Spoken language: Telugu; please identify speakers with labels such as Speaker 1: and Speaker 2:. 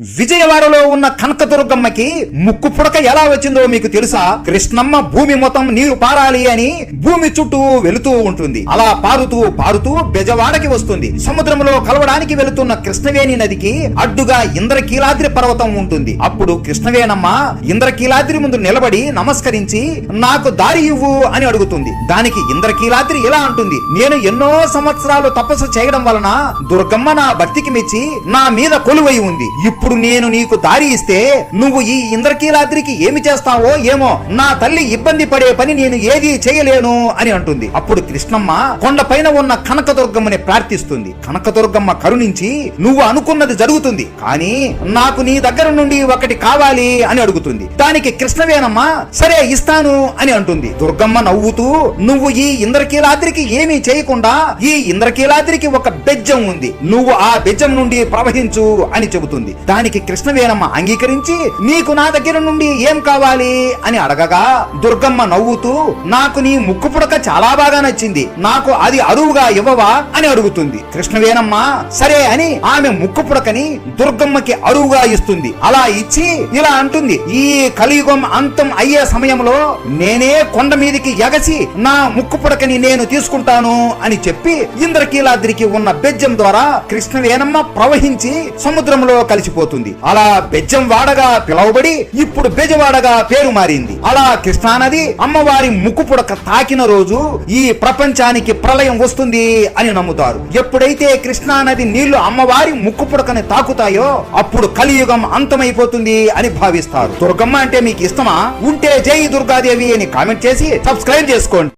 Speaker 1: విజయవాడలో ఉన్న కనకదుర్గమ్మకి ముక్కు పుడక ఎలా వచ్చిందో మీకు తెలుసా? కృష్ణమ్మ భూమి మొత్తం నీరు పారాలి అని భూమి చుట్టూ వెళుతూ ఉంటుంది. అలా పారుతూ పారుతూ బెజవాడకి వస్తుంది. సముద్రంలో కలవడానికి వెళుతున్న కృష్ణవేణి నదికి అడ్డుగా ఇంద్రకీలాద్రి పర్వతం ఉంటుంది. అప్పుడు కృష్ణవేణమ్మ ఇంద్రకీలాద్రి ముందు నిలబడి నమస్కరించి నాకు దారి ఇవ్వు అని అడుగుతుంది. దానికి ఇంద్రకీలాద్రి ఇలా అంటుంది నేను ఎన్నో సంవత్సరాలు తపస్సు చేయడం వలన దుర్గమ్మ నా భక్తికి మెచ్చి నా మీద కొలువై ఉంది. ఇప్పుడు నేను నీకు దారి ఇస్తే నువ్వు ఈ ఇంద్రకీలాద్రికి ఏమి చేస్తావో ఏమో నా తల్లి ఇబ్బంది పడే పని నేను ఏది చేయలేను అని అంటుంది. అప్పుడు కృష్ణమ్మ కొండపైన ఉన్న కనకదుర్గమ్మని ప్రార్థిస్తుంది. కనకదుర్గమ్మ కరుణించి నువ్వు అనుకున్నది జరుగుతుంది కానీ నాకు నీ దగ్గర నుండి ఒకటి కావాలి అని అడుగుతుంది. దానికి కృష్ణవేనమ్మ సరే ఇస్తాను అని అంటుంది. దుర్గమ్మ నవ్వుతూ నువ్వు ఈ ఇంద్రకీలాద్రికి ఏమీ చేయకుండా ఈ ఇంద్రకీలాద్రికి ఒక బెజ్జం ఉంది. నువ్వు ఆ బెజ్జం నుండి ప్రవహించు అని చెబుతుంది. దానికి కృష్ణవేణమ్మ అంగీకరించి నీకు నా దగ్గర నుండి ఏం కావాలి? అని అడగగా దుర్గమ్మ నవ్వుతూ నాకు నీ ముక్కు పుడక చాలా బాగా నచ్చింది. నాకు అది అరువుగా ఇవ్వవా? అని అడుగుతుంది. కృష్ణవేణమ్మ సరే అని ఆమె ముక్కు పుడకని దుర్గమ్మకి అరువుగా ఇస్తుంది. అలా ఇచ్చి ఇలా అంటుంది. ఈ కలియుగం అంతం అయ్యే సమయంలో నేనే కొండ మీదికి ఎగసి నా ముక్కు పుడకని నేను తీసుకుంటాను అని చెప్పి ఇంద్రకీలాద్రికి ఉన్న బెజ్జం ద్వారా కృష్ణవేణమ్మ ప్రవహించి సముద్రంలో కలిసిపోతుంది. అలా బెజ్జంవాడగా పిలువబడి ఇప్పుడు బెజవాడగా పేరు మారింది. అలా కృష్ణానది అమ్మవారి ముక్కు పుడక తాకిన రోజు ఈ ప్రపంచానికి ప్రళయం వస్తుంది అని నమ్ముతారు. ఎప్పుడైతే కృష్ణానది నీళ్ళు అమ్మవారి ముక్కు పుడకని తాకుతాయో అప్పుడు కలియుగం అంతమైపోతుంది అని భావిస్తారు. దుర్గమ్మ అంటే మీకు ఇష్టమా? ఉంటే జై దుర్గాదేవి అని కామెంట్ చేసి సబ్స్క్రైబ్ చేసుకోండి.